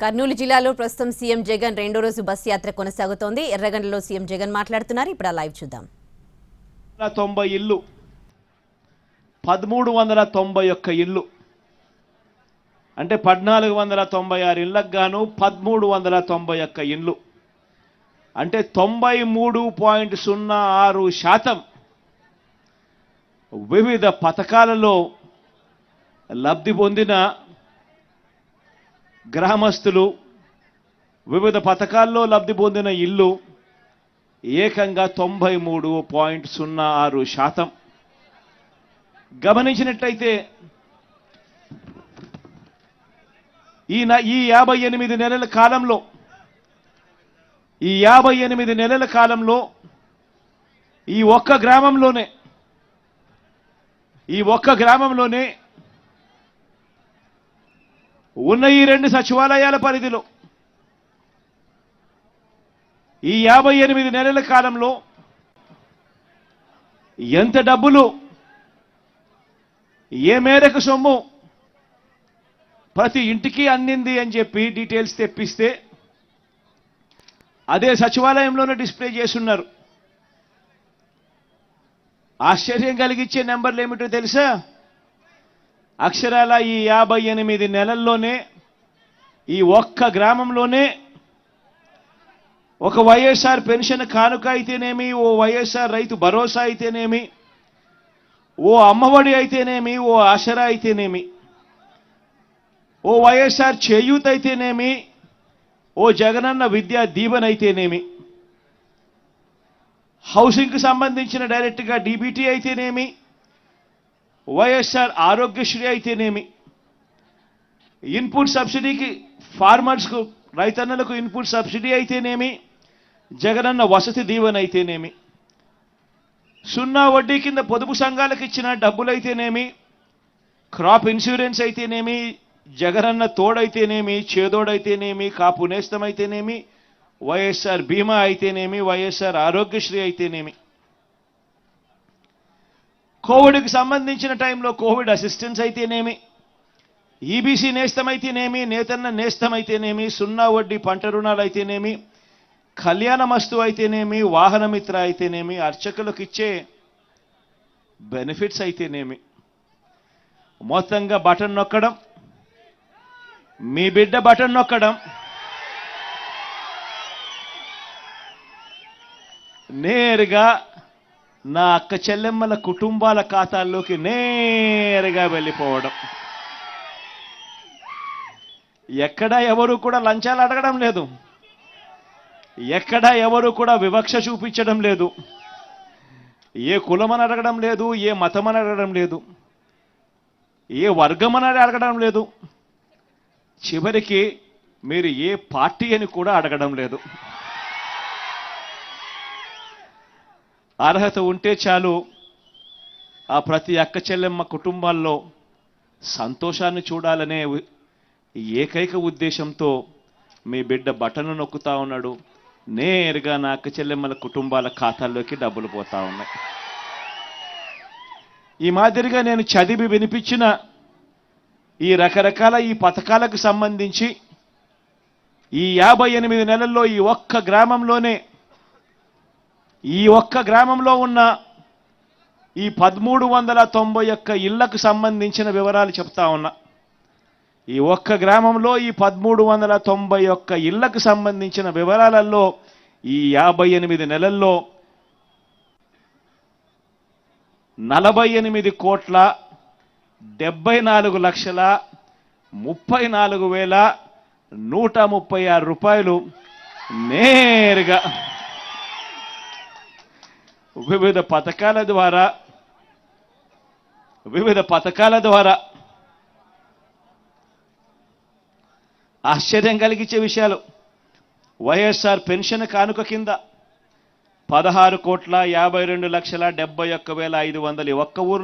కర్నూలు జిల్లాలో ప్రస్తుతం సీఎం జగన్ రెండో రోజు బస్ యాత్ర కొనసాగుతోంది. ఎర్రగండలో సీఎం జగన్ మాట్లాడుతున్నారు. ఇప్పుడు లైవ్ చూద్దాం. తొంభై ఇల్లు. పదమూడు వందల తొంభై ఒక్క ఇల్లు. అంటే పద్నాలుగు వందల తొంభై ఆరు ఇళ్ళకు గాను పదమూడు వందల తొంభై ఒక్క ఇల్లు. అంటే తొంభై మూడు పాయింట్ సున్నా ఆరు శాతం వివిధ పథకాలలో లబ్ధి పొందిన గ్రామస్తులు వివిధ పథకాల్లో లబ్ధి పొందిన ఇల్లు ఏకంగా తొంభై మూడు పాయింట్ సున్నా ఆరు శాతం. గమనించినట్లయితే ఈ న- ఈ యాభై ఎనిమిది నెలల కాలంలో ఈ యాభై ఎనిమిది నెలల కాలంలో ఈ ఒక్క గ్రామంలోనే ఈ ఒక్క గ్రామంలోనే ఉన్న ఈ రెండు సచివాలయాల పరిధిలో ఈ యాభై ఎనిమిది నెలల కాలంలో ఎంత డబ్బులు ఏ మేరకు సొమ్ము ప్రతి ఇంటికి అందింది అని చెప్పి డీటెయిల్స్ తెప్పిస్తే అదే సచివాలయంలోనే డిస్ప్లే చేస్తున్నారు. ఆశ్చర్యం కలిగించే నెంబర్లు ఏమిటో తెలుసా? అక్షరాల ఈ యాభై ఎనిమిది నెలల్లోనే ఈ ఒక్క గ్రామంలోనే ఒక వైఎస్ఆర్ పెన్షన్ కానుక అయితేనేమి ఓ వైఎస్ఆర్ రైతు భరోసా అయితేనేమి ఓ అమ్మఒడి అయితేనేమి ఓ ఆసరా అయితేనేమి ఓ వైఎస్ఆర్ చేయూత్ అయితేనేమి ఓ జగనన్న విద్యా దీవెన అయితేనేమి హౌసింగ్కి సంబంధించిన డైరెక్ట్గా డీబీటీ అయితేనేమి వైఎస్ఆర్ ఆరోగ్యశ్రీ అయితేనేమి? ఇన్పుట్ సబ్సిడీకి ఫార్మర్స్కు రైతన్నలకు ఇన్పుట్ సబ్సిడీ అయితేనేమి? జగనన్న వసతి దీవెన అయితేనేమి? సున్నా వడ్డీ కింద పొదుపు సంఘాలకు ఇచ్చిన డబ్బులైతేనేమి? క్రాప్ ఇన్సూరెన్స్ అయితేనేమి? జగనన్న తోడైతేనేమి? చేదోడైతేనేమి? కాపు నేస్తమైతేనేమి వైఎస్ఆర్ బీమా అయితేనేమి? వైఎస్ఆర్ ఆరోగ్యశ్రీ అయితేనేమి? కోవిడ్కి సంబంధించిన టైంలో కోవిడ్ అసిస్టెన్స్ అయితేనేమి ఈబీసీ నేస్తమైతేనేమి నేతన్న నేస్తమైతేనేమి సున్నా వడ్డీ పంట రుణాలు అయితేనేమి కళ్యాణమస్తు అయితేనేమి వాహనమిత్ర అయితేనేమి అర్చకులకు ఇచ్చే బెనిఫిట్స్ అయితేనేమి. మొత్తంగా బటన్ నొక్కడం మీ బిడ్డ బటన్ నొక్కడం నేరుగా నా అక్క చెల్లెమ్మల కుటుంబాల ఖాతాల్లోకి నేరుగా వెళ్ళిపోవడం. ఎక్కడా ఎవరు కూడా లంచాలు అడగడం లేదు. ఎక్కడా ఎవరు కూడా వివక్ష చూపించడం లేదు. ఏ కులమని అడగడం లేదు ఏ మతమని అడగడం లేదు ఏ వర్గమని అడగడం లేదు. చివరికి మీరు ఏ పార్టీ అని కూడా అడగడం లేదు. అర్హత ఉంటే చాలు. ఆ ప్రతి అక్క చెల్లెమ్మ కుటుంబాల్లో సంతోషాన్ని చూడాలనే ఏకైక ఉద్దేశంతో మీ బిడ్డ బటను నొక్కుతా ఉన్నాడు. నేరుగా నా అక్క చెల్లెమ్మల కుటుంబాల ఖాతాల్లోకి డబ్బులు పోతా ఉన్నాయి. ఈ మాదిరిగా నేను చదివి వినిపించిన ఈ రకరకాల ఈ పథకాలకు సంబంధించి ఈ యాభై ఎనిమిది నెలల్లో ఈ ఒక్క గ్రామంలోనే ఈ ఒక్క గ్రామంలో ఉన్న ఈ పదమూడు వందల తొంభై ఒక్క ఇళ్ళకు సంబంధించిన వివరాలు చెప్తా ఉన్నా. ఈ ఒక్క గ్రామంలో ఈ పదమూడు వందల తొంభై ఒక్క ఇళ్ళకు సంబంధించిన వివరాలలో ఈ యాభై ఎనిమిది నెలల్లో నలభై ఎనిమిది కోట్ల డెబ్బై నాలుగు లక్షల ముప్పై నాలుగు వేల నూట ముప్పై ఆరు రూపాయలు నేరుగా వివిధ పథకాల ద్వారా వివిధ పథకాల ద్వారా ఆశ్చర్యం కలిగించే విషయాలు. వైఎస్ఆర్ పెన్షన్ కానుక కింద పదహారు కోట్ల యాభై రెండు లక్షల డెబ్బై ఒక్క వేల ఐదు వందలు ఒక్క ఊరు